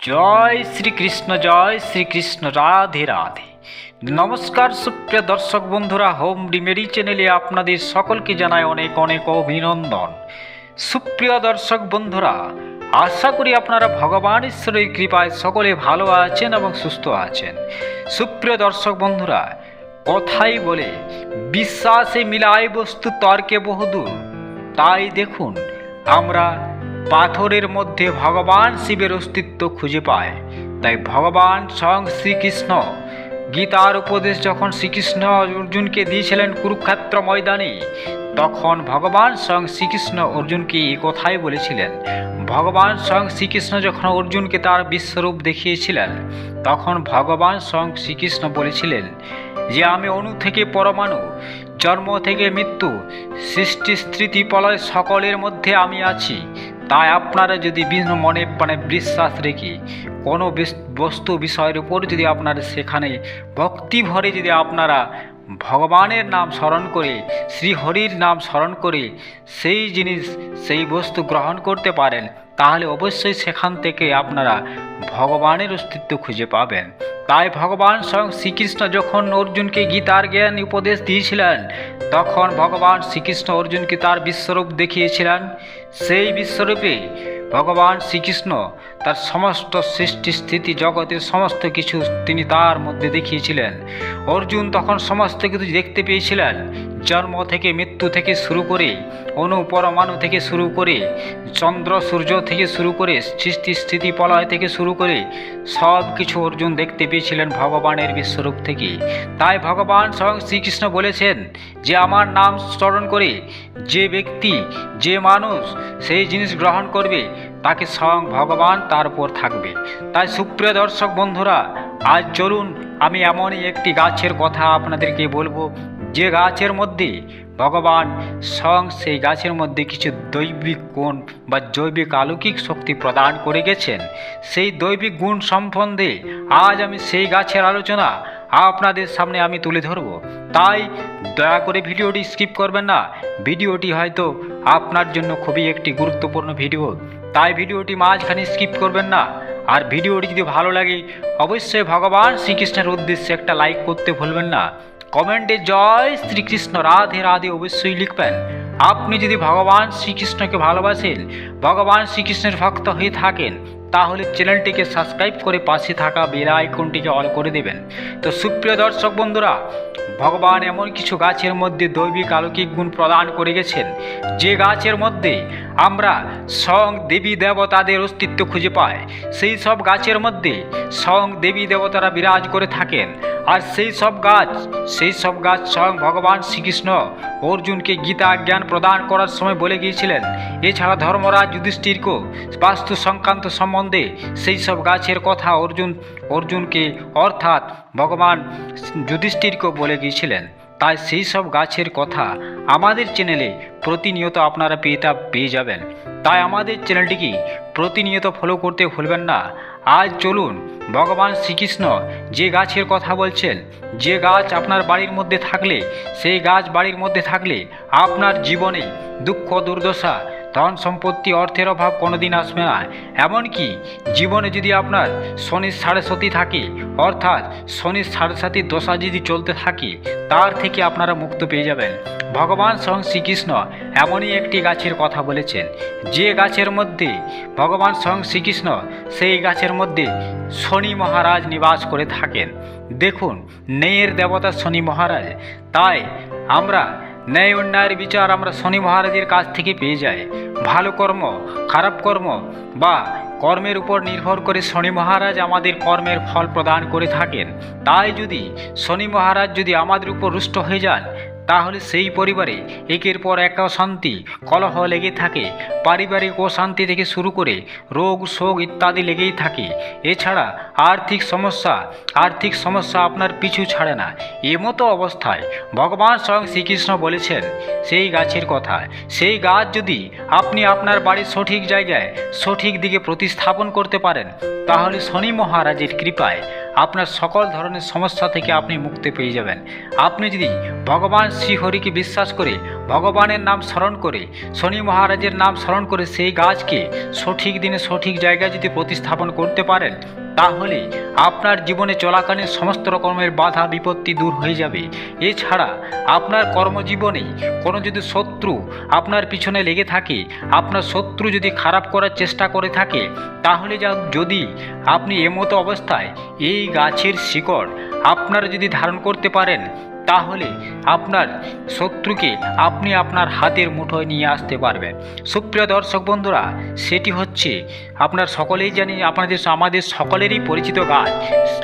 জয় শ্রীকৃষ্ণ জয় শ্রীকৃষ্ণ, রাধে রাধে। নমস্কার সুপ্রিয় দর্শক বন্ধুরা, হোম ডিমেরি চ্যানেলে আপনাদের সকলকে জানায় অনেক অনেক অভিনন্দন। সুপ্রিয় দর্শক বন্ধুরা, আশা করি আপনারা ভগবান ঈশ্বরের কৃপায় সকলে ভালো আছেন এবং সুস্থ আছেন। সুপ্রিয় দর্শক বন্ধুরা, কথাই বলে, বিশ্বাসে মিলায় বস্তু তর্কে বহুদূর। তাই দেখুন, আমরা পাথরের মধ্যে ভগবান শিবের অস্তিত্ব খুঁজে পায়। তাই ভগবান স্বয়ং শ্রীকৃষ্ণ গীতার উপদেশ যখন শ্রীকৃষ্ণ অর্জুনকে দিয়েছিলেন কুরুক্ষেত্র ময়দানে, তখন ভগবান স্বয়ং শ্রীকৃষ্ণ অর্জুনকে এই কথাই বলেছিলেন। ভগবান স্বয়ং শ্রীকৃষ্ণ যখন অর্জুনকে তার বিশ্বরূপ দেখিয়েছিলেন, তখন ভগবান স্বয়ং শ্রীকৃষ্ণ বলেছিলেন যে, আমি অণু থেকে পরমাণু, জন্ম থেকে মৃত্যু, সৃষ্টি স্থিতি প্রলয় সকলের মধ্যে আমি আছি। তাই আপনারা যদি বিভিন্ন মনে মানে বিশ্বাস রেখে কোনো বিস- বস্তু বিষয়ের উপর যদি আপনারা সেখানে ভক্তি ভরে যদি আপনারা ভগবানের নাম স্মরণ করে, শ্রীহরির নাম স্মরণ করে সেই জিনিস, সেই বস্তু গ্রহণ করতে পারেন তাহলে অবশ্যই সেখান থেকে আপনারা ভগবানের অস্তিত্ব খুঁজে পাবেন। তাই ভগবান স্বয়ং শ্রীকৃষ্ণ যখন অর্জুনকে গীতার জ্ঞান উপদেশ দিয়েছিলেন, তখন ভগবান শ্রীকৃষ্ণ অর্জুনকে তার বিশ্বরূপ দেখিয়েছিলেন। সেই বিশ্বরূপে ভগবান শ্রীকৃষ্ণ তার সমস্ত সৃষ্টি স্থিতি জগতের সমস্ত কিছু তিনি তার মধ্যে দেখিয়েছিলেন। অর্জুন তখন সমস্ত কিছু দেখতে পেয়েছিলেন। জন্ম থেকে মৃত্যু থেকে শুরু করে অণু পরমাণু থেকে শুরু করে চন্দ্র, সূর্য থেকে শুরু করে সৃষ্টি, স্থিতি প্রলয় থেকে শুরু করে সব কিছু অর্জুন দেখতে পেয়েছিলেন ভগবানের বিশ্বরূপ থেকে। তাই ভগবান স্বয়ং শ্রীকৃষ্ণ বলেছেন যে, আমার নাম স্মরণ করে যে ব্যক্তি, যে মানুষ সেই জিনিস গ্রহণ করবে, তাকে স্বয়ং ভগবান তার উপর থাকবে। তাই সুপ্রিয় দর্শক বন্ধুরা, আজ চলুন আমি এমনই একটি গাছের কথা আপনাদেরকে বলব যে গাছের মধ্যে ভগবান স্বয়ং সেই গাছের মধ্যে কিছু দৈবিক গুণ বা জৈবিক অলৌকিক শক্তি প্রদান করে গেছেন, সেই দৈবিক গুণ সম্বন্ধে আজ আমি সেই গাছের আলোচনা আপনাদের সামনে আমি তুলে ধরব। তাই দয়া করে ভিডিওটি স্কিপ করবেন না, ভিডিওটি হয়তো আপনার জন্য খুবই একটি গুরুত্বপূর্ণ ভিডিও, তাই ভিডিওটি মাঝখানে স্কিপ করবেন না। আর ভিডিওটি যদি ভালো লাগে, অবশ্যই ভগবান শ্রীকৃষ্ণের উদ্দেশ্যে একটা লাইক করতে ভুলবেন না। কমেন্টে জয় শ্রীকৃষ্ণ, রাধে রাধে অবশ্যই লিখবেন। আপনি যদি ভগবান শ্রীকৃষ্ণকে ভালোবাসেন, ভগবান শ্রীকৃষ্ণের ভক্ত হয়ে থাকেন, তাহলে চ্যানেলটিকে সাবস্ক্রাইব করে পাশে থাকা বেল আইকনটিকে অল করে দেবেন। তো সুপ্রিয় দর্শক বন্ধুরা, ভগবান এমন কিছু গাছের মধ্যে দৈবিক অলৌকিক গুণ প্রদান করে গেছেন। যে গাছের মধ্যে আমরা স্বয়ং দেবী দেবতাদের অস্তিত্ব খুঁজে পাই। সেই সব গাছের মধ্যে স্বয়ং দেবী দেবতারা বিরাজ করে থাকেন। আর সেই সব গাছ, সেই সব গাছ স্বয়ং ভগবান শ্রীকৃষ্ণ অর্জুনকে গীতা জ্ঞান প্রদান করার সময় বলে গিয়েছিলেন, এছাড়া ধর্মরাজ যুধিষ্ঠিরকেও বাস্তু সংক্রান্ত সম্বন্ধে সেই সব গাছের কথা অর্জুন, অর্জুনকে অর্থাৎ ভগবান যুধিষ্ঠিরকেও বলে গিয়েছিলেন। তাই সেই সব গাছের কথা আমাদের চ্যানেলে প্রতিনিয়ত আপনারা পেয়ে তা পেয়ে যাবেন। তাই আমাদের চ্যানেলটিকে প্রতিনিয়ত ফলো করতে ভুলবেন না। আজ চলুন ভগবান শ্রীকৃষ্ণ যে গাছের কথা বলছেন, যে গাছ আপনার বাড়ির মধ্যে থাকলে, সেই গাছ বাড়ির মধ্যে থাকলে আপনার জীবনে দুঃখ দুর্দশা ধন সম্পত্তি অর্থের অভাব কোনোদিন আসবে না। এমনকি জীবনে যদি আপনার শনির সাড়ে সতী থাকে, অর্থাৎ শনির সাড়ে সাতির দশা যদি চলতে থাকে, তার থেকে আপনারা মুক্ত পেয়ে যাবেন। ভগবান স্বয়ং শ্রীকৃষ্ণ এমনই একটি গাছের কথা বলেছেন। যে গাছের মধ্যে ভগবান স্বয়ং শ্রীকৃষ্ণ, সেই গাছের মধ্যে শনি মহারাজ নিবাস করে থাকেন। দেখুন, নেয়ের দেবতা শনি মহারাজ। তাই আমরা ন্যায় অন্যায়ের বিচার আমরা শনি মহারাজের কাছ থেকে পেয়ে যাই। ভালো কর্ম, খারাপ কর্ম বা কর্মের উপর নির্ভর করে শনি মহারাজ আমাদের কর্মের ফল প্রদান করে থাকেন। তাই যদি শনি মহারাজ যদি আমাদের উপর রুষ্ট হয়ে যান তাহলে সেই পরিবারে একের পর এক অশান্তি, কলহ লেগে থাকে, পারিবারিক অশান্তি থেকে শুরু করে রোগ, শোক ইত্যাদি লেগেই থাকে। এছাড়া আর্থিক সমস্যা আর্থিক সমস্যা আপনার পিছু ছাড়ে না। এমতো অবস্থায় ভগবান স্বয়ং শ্রীকৃষ্ণ বলেছেন, সেই গাছের কথা, সেই গাছ যদি আপনি আপনার বাড়ির সঠিক জায়গায় সঠিক দিকে প্রতিস্থাপন করতে পারেন, তাহলে শনি মহারাজের কৃপায় আপনার সকল ধরনের সমস্যা থেকে আপনি মুক্তি পেয়ে যাবেন। আপনি যদি ভগবান শ্রীহরিকে বিশ্বাস করে ভগবানের নাম স্মরণ করে, শনি মহারাজের নাম স্মরণ করে সেই গাছকে সঠিক দিনে সঠিক জায়গায় যদি প্রতিস্থাপন করতে পারেন, তাহলে আপনার জীবনে চলাকালীন সমস্ত রকমের বাধা, বিপত্তি দূর হয়ে যাবে। এছাড়া আপনার কর্মজীবনে কোনো যদি শত্রু আপনার পিছনে লেগে থাকে, আপনার শত্রু যদি খারাপ করার চেষ্টা করে থাকে, তাহলে যা যদি আপনি এমতো অবস্থায় এই গাছের শিকড় আপনারা যদি ধারণ করতে পারেন তাহলে আপনার শত্রুকে আপনি আপনার হাতের মুঠোয় নিয়ে আসতে পারবেন। সুপ্রিয় দর্শক বন্ধুরা, সেটি হচ্ছে আপনার সকলেই জানি, আপনাদের আমাদের সকলেরই পরিচিত গাছ,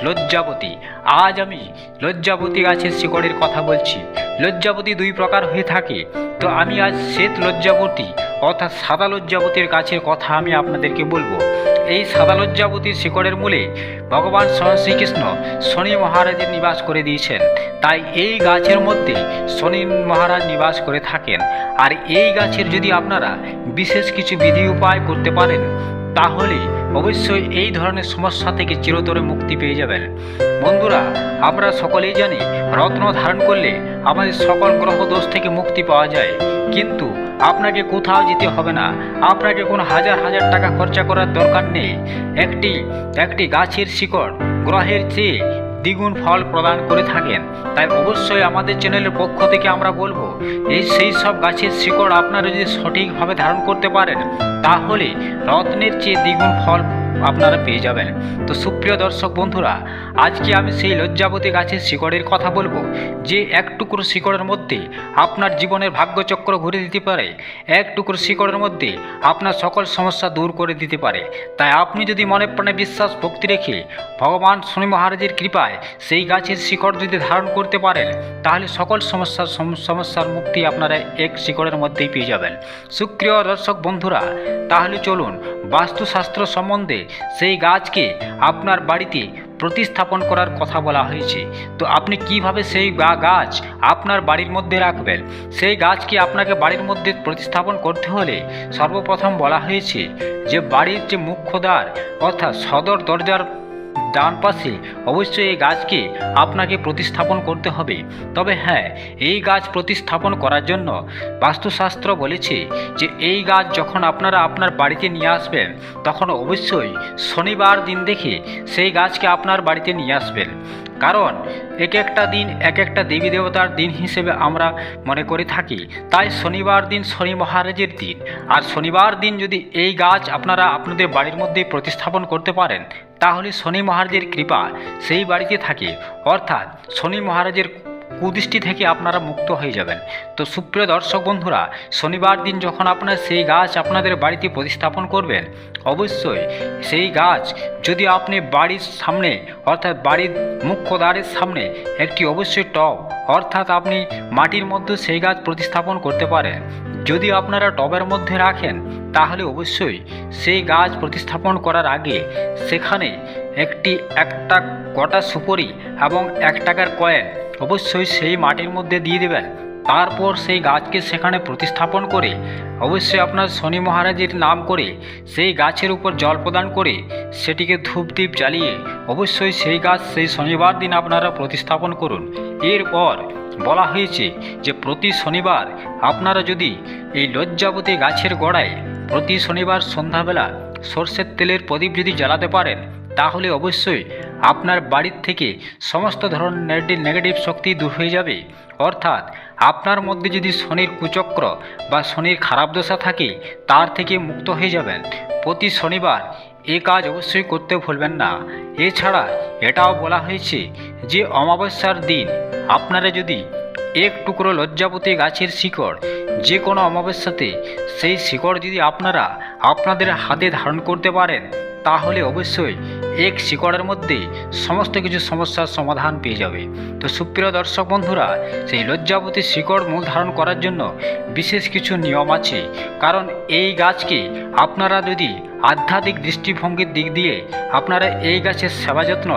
লজ্জাবতী। আজ আমি লজ্জাবতী গাছের শিকড়ের কথা বলছি। লজ্জাবতী দুই প্রকার হয়ে থাকে। তো আমি আজ শ্বেত লজ্জাবতী অর্থাৎ সাদা লজ্জাবতীর গাছের কথা আমি আপনাদেরকে বলব। এই সাদা লজ্জাবতীর শিকড়ের মূলে ভগবান স্বয়ং শ্রীকৃষ্ণ শনি মহারাজের নিবাস করে দিয়েছেন। তাই এই গাছের মধ্যে শনি মহারাজ নিবাস করে থাকেন। আর এই গাছের যদি আপনারা বিশেষ কিছু বিধি উপায় করতে পারেন, তাহলে অবশ্যই এই ধরনের সমস্যা থেকে চিরতরে মুক্তি পেয়ে যাবেন। বন্ধুরা, আমরা সকলেই জানি রত্ন ধারণ করলে আমাদের সকল গ্রহ দোষ থেকে মুক্তি পাওয়া যায়। কিন্তু আপনাকে কোথাও যেতে হবে না। আপনাকে কোনো হাজার হাজার টাকা খরচা করার দরকার নেই। একটি একটি গাছের শিকড় গ্রহের চেয়ে দ্বিগুণ ফল প্রদান করে থাকেন। তাই অবশ্যই আমাদের চ্যানেলের পক্ষ থেকে আমরা বলব, এই সেই সব গাছের শিকড় আপনারা যদি সঠিকভাবে ধারণ করতে পারেন, তাহলে রত্নের চেয়ে দ্বিগুণ ফল আপনারা পেয়ে যাবেন। তো সুপ্রিয় দর্শক বন্ধুরা, আজকে আমি সেই লজ্জাবতী গাছের শিকড়ের কথা বলব, যে এক টুকরো শিকড়ের মধ্যে আপনার জীবনের ভাগ্যচক্র ঘুরে দিতে পারে। এক টুকরো শিকড়ের মধ্যে আপনার সকল সমস্যা দূর করে দিতে পারে। তাই আপনি যদি মনে প্রাণে বিশ্বাস, ভক্তি রেখে ভগবান শনি মহারাজের কৃপায় সেই গাছের শিকড় যদি ধারণ করতে পারেন, তাহলে সকল সমস্যার সমস্যার মুক্তি আপনারা এক শিকড়ের মধ্যেই পেয়ে যাবেন। সুপ্রিয় দর্শক বন্ধুরা, তাহলে চলুন বাস্তুশাস্ত্র সম্বন্ধে সেই গাছকে আপনার বাড়িতে প্রতিস্থাপন করার কথা বলা হয়েছে। তো আপনি কীভাবে সেই গাছ আপনার বাড়ির মধ্যে রাখবেন? সেই গাছকে আপনাকে বাড়ির মধ্যে প্রতিস্থাপন করতে হলে সর্বপ্রথম বলা হয়েছে যে, বাড়ির যে মুখ্যদ্বার অর্থাৎ সদর দরজার ডান পাশে অবশ্যই এই গাছকে আপনাকে প্রতিস্থাপন করতে হবে। তবে হ্যাঁ এই গাছ প্রতিস্থাপন করার জন্য বাস্তুশাস্ত্র বলেছে যে এই গাছ যখন আপনারা আপনার বাড়িতে নিয়ে আসবেন, তখন অবশ্যই শনিবার দিন দেখে সেই গাছকে আপনার বাড়িতে নিয়ে আসবেন। কারণ এক একটা দিন, এক একটা দেবী দেবতার দিন হিসেবে আমরা মনে করে থাকি। তাই শনিবার দিন শনি মহারাজের দিন। আর শনিবার দিন যদি এই গাছ আপনারা আপনাদের বাড়ির মধ্যে প্রতিস্থাপন করতে পারেন, তাহলে শনি মহারাজের কৃপা সেই বাড়িতে থাকে। অর্থাৎ শনি মহারাজের কুদৃষ্টি থেকে আপনারা মুক্ত হয়ে যাবেন। তো সুপ্রিয় দর্শক বন্ধুরা, শনিবার দিন যখন আপনারা সেই গাছ আপনাদের বাড়িতে প্রতিস্থাপন করবেন, অবশ্যই সেই গাছ যদি আপনি বাড়ির সামনে অর্থাৎ বাড়ির মুখ্য দ্বারের সামনে একটি অবশ্যই টব, অর্থাৎ আপনি মাটির মধ্যে সেই গাছ প্রতিস্থাপন করতে পারেন। যদি আপনারা টবের মধ্যে রাখেন, তাহলে অবশ্যই সেই গাছ প্রতিস্থাপন করার আগে সেখানে একটি একটা কটা সুপরি এবং এক টাকার কয়েন অবশ্যই সেই মাটির মধ্যে দিয়ে দেবেন। তারপর সেই গাছকে সেখানে প্রতিস্থাপন করে, অবশ্যই আপনার শনি মহারাজের নাম করে সেই গাছের উপর জল প্রদান করে সেটিকে ধূপদীপ জ্বালিয়ে অবশ্যই সেই গাছ সেই শনিবার দিন আপনারা প্রতিস্থাপন করুন। এরপর বলা হয়েছে যে প্রতি শনিবার আপনারা যদি এই লজ্জাবতী গাছের গোড়ায় প্রতি শনিবার সন্ধ্যাবেলা সর্ষের তেলের প্রদীপ যদি জ্বালাতে পারেন তাহলে অবশ্যই আপনার বাড়ির থেকে সমস্ত ধরনের নেগেটিভ শক্তি দূর হয়ে যাবে। অর্থাৎ আপনার মধ্যে যদি শনির কুচক্র বা শনির খারাপ দশা থাকে, তার থেকে মুক্ত হয়ে যাবেন। প্রতি শনিবার এ কাজ অবশ্যই করতে ভুলবেন না। এছাড়া এটাও বলা হয়েছে যে, অমাবস্যার দিন আপনারা যদি এক টুকরো লজ্জাপতি গাছের শিকড় যে কোনো অমাবস্যাতে, সেই শিকড় যদি আপনারা আপনাদের হাতে ধারণ করতে পারেন তাহলে অবশ্যই এক শিকড়ের মধ্যে সমস্ত কিছু সমস্যার সমাধান পেয়ে যাবে। তো সুপ্রিয় দর্শক বন্ধুরা, সেই লজ্জাবতী শিকড় মূল ধারণ করার জন্য বিশেষ কিছু নিয়ম আছে। কারণ এই গাছকে আপনারা যদি আধ্যাত্মিক দৃষ্টিভঙ্গির দিক দিয়ে আপনারা এই গাছের সেবা যত্ন,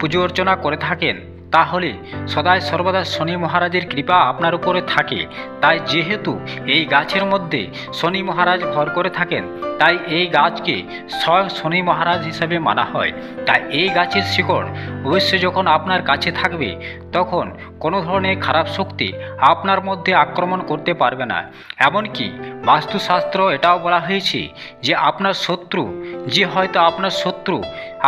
পুজো অর্চনা করে থাকেন তাহলে সদাই সর্বদা শনি মহারাজের কৃপা আপনার উপরে থাকে। তাই যেহেতু এই গাছের মধ্যে শনি মহারাজ ভর করে থাকেন, তাই এই গাছকে স্বয়ং শনি মহারাজ হিসাবে মানা হয়। তাই এই গাছের শিকড় অবশ্যই যখন আপনার কাছে থাকবে, তখন কোনো ধরনের খারাপ শক্তি আপনার মধ্যে আক্রমণ করতে পারবে না। এমনকি বাস্তুশাস্ত্র এটাও বলা হয়েছে যে আপনার শত্রু, যে হয়তো আপনার শত্রু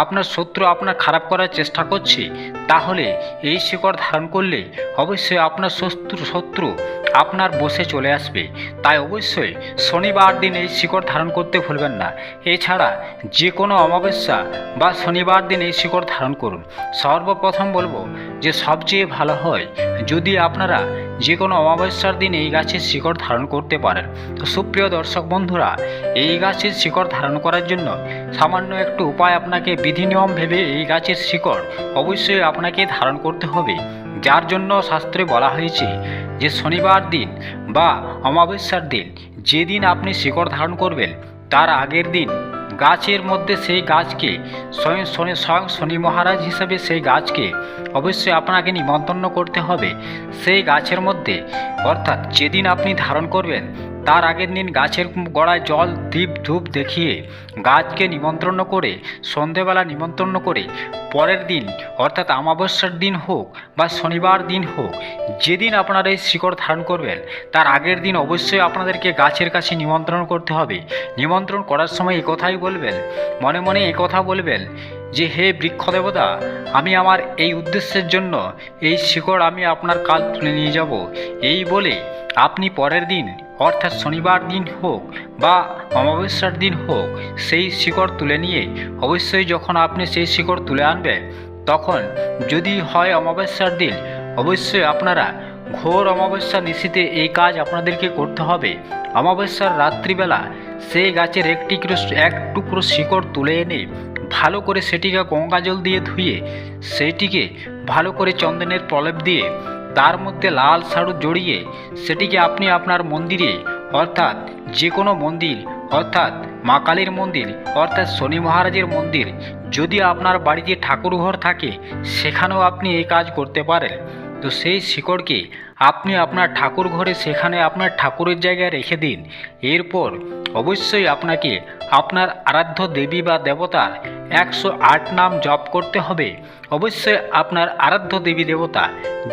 আপনার শত্রু আপনার খারাপ করার চেষ্টা করছে, তাহলে এই শিকড় ধারণ করলে অবশ্যই আপনার শত্রু শত্রু আপনার বসে চলে আসবে। তাই অবশ্যই শনিবার দিন এই শিকড় ধারণ করতে ভুলবেন না। এছাড়া যে কোনো অমাবস্যা বা শনিবার দিন এই শিকড় ধারণ করুন। সর্বপ্রথম বলব যে সবচেয়ে ভালো হয় যদি আপনারা যে কোনো অমাবস্যার দিন এই গাছের শিকড় ধারণ করতে পারেন। তো সুপ্রিয় দর্শক বন্ধুরা, এই গাছের শিকড় ধারণ করার জন্য সামান্য একটু উপায় আপনাকে বিধি নিয়ম ভেবে এই গাছের শিকড় অবশ্যই আপনাকে ধারণ করতে হবে, যার জন্য শাস্ত্রে বলা হয়েছে যে শনিবার দিন বা অমাবস্যার দিন যেদিন আপনি শিকড় ধারণ করবেন, তার আগের দিন গাছের মধ্যে সেই গাছকে স্বয়ং শনি স্বয়ং শনি মহারাজ হিসেবে সেই গাছকে অবশ্যই আপনাকে নিমন্ত্রণ করতে হবে। সেই গাছের মধ্যে অর্থাৎ যেদিন আপনি ধারণ করবেন তার আগের দিন গাছের গোড়ায় জল দীপ ধূপ দেখিয়ে গাছকে নিমন্ত্রণ করে, সন্ধেবেলা নিমন্ত্রণ করে, পরের দিন, অর্থাৎ অমাবস্যার দিন হোক বা শনিবার দিন হোক, যেদিন আপনারা এই শিকড় ধারণ করবেন, তার আগের দিন অবশ্যই আপনাদেরকে গাছের কাছে নিমন্ত্রণ করতে হবে। নিমন্ত্রণ করার সময় এই কথাই বলবেন, মনে মনে এই কথা বলবেন যে, হে বৃক্ষ দেবতা আমি আমার এই উদ্দেশ্যের জন্য এই শিকড় আমি আপনার কাল তুলে নিয়ে যাব। এই বলে আপনি পরের দিন, অর্থাৎ শনিবার দিন হোক বা অমাবস্যার দিন হোক, সেই শিকড় তুলে নিয়ে, অবশ্যই যখন আপনি সেই শিকড় তুলে আনবেন, তখন যদি হয় অমাবস্যার দিন, অবশ্যই আপনারা ঘোর অমাবস্যা নিশীতে এই কাজ আপনাদেরকে করতে হবে। অমাবস্যার রাত্রিবেলা সেই গাছের একটি করে- এক টুকরো শিকড় তুলে এনে ভালো করে সেটিকে গঙ্গা জল দিয়ে ধুয়ে সেইটিকে ভালো করে চন্দনের প্রলেপ দিয়ে তার মধ্যে লাল শাড়ু জড়িয়ে সেটিকে আপনি আপনার মন্দিরে, অর্থাৎ যে কোনো মন্দির, অর্থাৎ মা কালীর মন্দির, অর্থাৎ শনি মহারাজের মন্দির, যদি আপনার বাড়িতে ঠাকুর ঘর থাকে, সেখানেও আপনি এই কাজ করতে পারেন। তো সেই শিকড়কে আপনি আপনার ঠাকুর ঘরে সেখানে আপনার ঠাকুরের জায়গায় রেখে দিন। এরপর অবশ্যই আপনাকে আপনার আরাধ্য দেবী বা দেবতার একশো আট নাম জপ করতে হবে। অবশ্যই আপনার আরাধ্য দেবী দেবতা,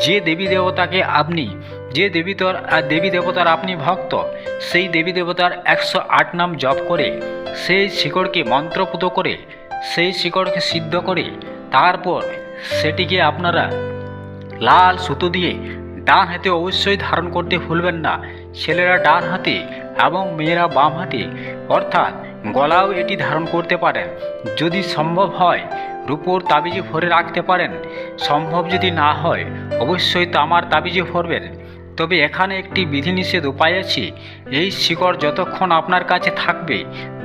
যে দেবী দেবতাকে আপনি, যে দেবী তোর- দেবী দেবতার আপনি ভক্ত, সেই দেবী দেবতার একশো আট নাম জপ করে, সেই শিকড়কে মন্ত্রপুত করে, সেই শিকড়কে সিদ্ধ করে, তারপর সেটিকে আপনারা লাল সুতো দিয়ে ডান হাতে অবশ্যই ধারণ করতে ভুলবেন না। ছেলেরা ডান হাতে এবং মেয়েরা বাম হাতে, অর্থাৎ গলাও এটি ধারণ করতে পারেন। যদি সম্ভব হয়, রূপোর তাবিজে ভরে রাখতে পারেন। সম্ভব যদি না হয়, অবশ্যই তামার তাবিজে ভরবেন। তবে এখানে একটি বিধিনিষেধ উপায় আছে। এই শিকড় যতক্ষণ আপনার কাছে থাকবে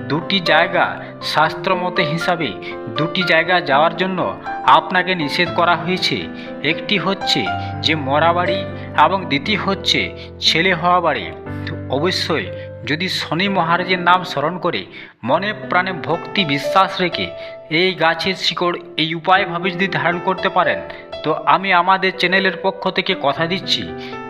দুটি জায়গা শাস্ত্রমতে হিসাবে দুটি জায়গা যাওয়ার জন্য আপনাকে নিষেধ করা হয়েছে। একটি হচ্ছে যে মরা বাড়ি এবং দ্বিতীয় হচ্ছে ছেলে হওয়া বাড়ি অবশ্যই যদি শনি মহারাজের নাম স্মরণ করে, মনে প্রাণে ভক্তি বিশ্বাস রেখে এই গাছের শিকড় এই উপায়ভাবে যদি ধারণ করতে পারেন, তো আমি আমাদের চ্যানেলের পক্ষ থেকে কথা দিচ্ছি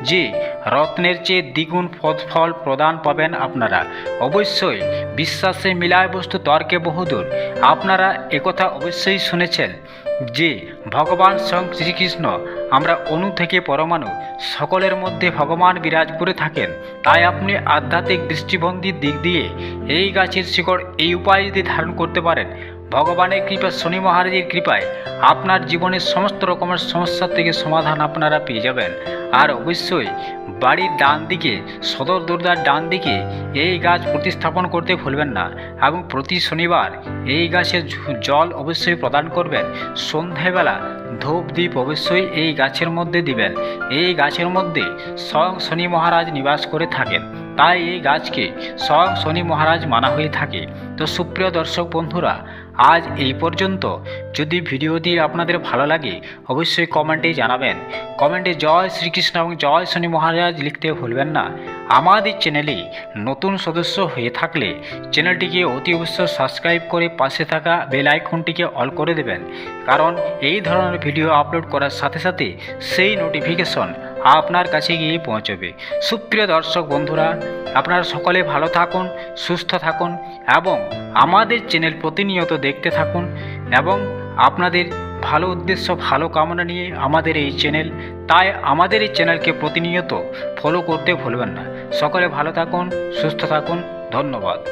যে, রত্নের চেয়ে দ্বিগুণ ফল- প্রদান পাবেন আপনারা। অবশ্যই বিশ্বাসে মিলায় বস্তু তর্কে বহুদূর। আপনারা একথা অবশ্যই শুনেছেন যে, ভগবান শ্রীকৃষ্ণ আমরা অণু থেকে পরমাণু, সকলের মধ্যে ভগবান বিরাজ করে থাকেন। তাই আপনি আধ্যাত্মিক দৃষ্টিভঙ্গির দিক দিয়ে এই গাছের শিকড় এই উপায় যদি ধারণ করতে পারেন ভগবানের কৃপা, শনি মহারাজের কৃপায় আপনার জীবনের সমস্ত রকমের সমস্যা থেকে সমাধান আপনারা পেয়ে যাবেন। আর অবশ্যই বাড়ির ডান দিকে, সদর দরজার ডান দিকে এই গাছ প্রতিস্থাপন করতে ভুলবেন না এবং প্রতি শনিবার এই গাছে জল অবশ্যই প্রদান করবেন। সন্ধ্যাবেলা ধূপ দ্বীপ অবশ্যই এই গাছের মধ্যে দিবেন। এই গাছের মধ্যে স্বয়ং শনি মহারাজ নিবাস করে থাকেন। তাই এই গাছকে স্বয়ং শনি মহারাজ মানা হয়ে থাকে। তো সুপ্রিয় দর্শক বন্ধুরা আজ এই পর্যন্ত। যদি ভিডিওটি আপনাদের ভালো লাগে, অবশ্যই কমেন্টে জানাবেন। কমেন্টে জয় শ্রীকৃষ্ণ এবং জয় শনি মহারাজ লিখতে ভুলবেন না। আমাদের চ্যানেলে নতুন সদস্য হয়ে থাকলে চ্যানেলটিকে অতি অবশ্যই সাবস্ক্রাইব করে পাশে থাকা বেল আইকনটিকে অল করে দেবেন। কারণ এই ধরনের ভিডিও আপলোড করার সাথে সাথে সেই নোটিফিকেশন আপনার কাছে গিয়ে পৌঁছবে। সুপ্রিয় দর্শক বন্ধুরা, আপনারা সকলে ভালো থাকুন, সুস্থ থাকুন এবং আমাদের চ্যানেল প্রতিনিয়ত দেখতে থাকুন এবং আপনাদের ভালো উদ্দেশ্য, ভালো কামনা নিয়ে আমাদের এই চ্যানেল, তাই আমাদের এই চ্যানেলকে প্রতিনিয়ত ফলো করতে ভুলবেন না। সকলে ভালো থাকুন, সুস্থ থাকুন, ধন্যবাদ।